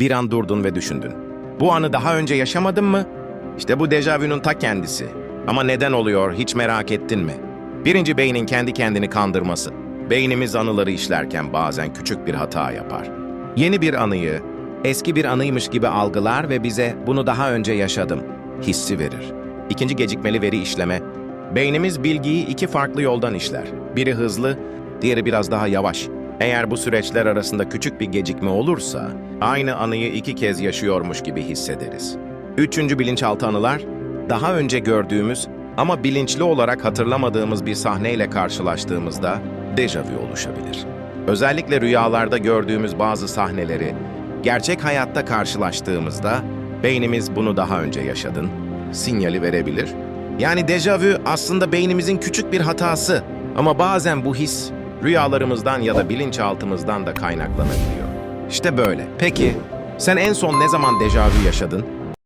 Bir an durdun ve düşündün. Bu anı daha önce yaşamadın mı? İşte bu dejavünün ta kendisi. Ama neden oluyor hiç merak ettin mi? Birinci beynin kendi kendini kandırması. Beynimiz anıları işlerken bazen küçük bir hata yapar. Yeni bir anıyı eski bir anıymış gibi algılar ve bize bunu daha önce yaşadım hissi verir. İkinci gecikmeli veri işleme. Beynimiz bilgiyi iki farklı yoldan işler. Biri hızlı, diğeri biraz daha yavaş. Eğer bu süreçler arasında küçük bir gecikme olursa, aynı anıyı iki kez yaşıyormuş gibi hissederiz. Üçüncü bilinçaltı anılar, daha önce gördüğümüz ama bilinçli olarak hatırlamadığımız bir sahneyle karşılaştığımızda dejavu oluşabilir. Özellikle rüyalarda gördüğümüz bazı sahneleri gerçek hayatta karşılaştığımızda beynimiz bunu daha önce yaşadın sinyali verebilir. Yani dejavu aslında beynimizin küçük bir hatası ama bazen bu his rüyalarımızdan ya da bilinçaltımızdan da kaynaklanabiliyor. İşte böyle. Peki sen en son ne zaman dejavu yaşadın?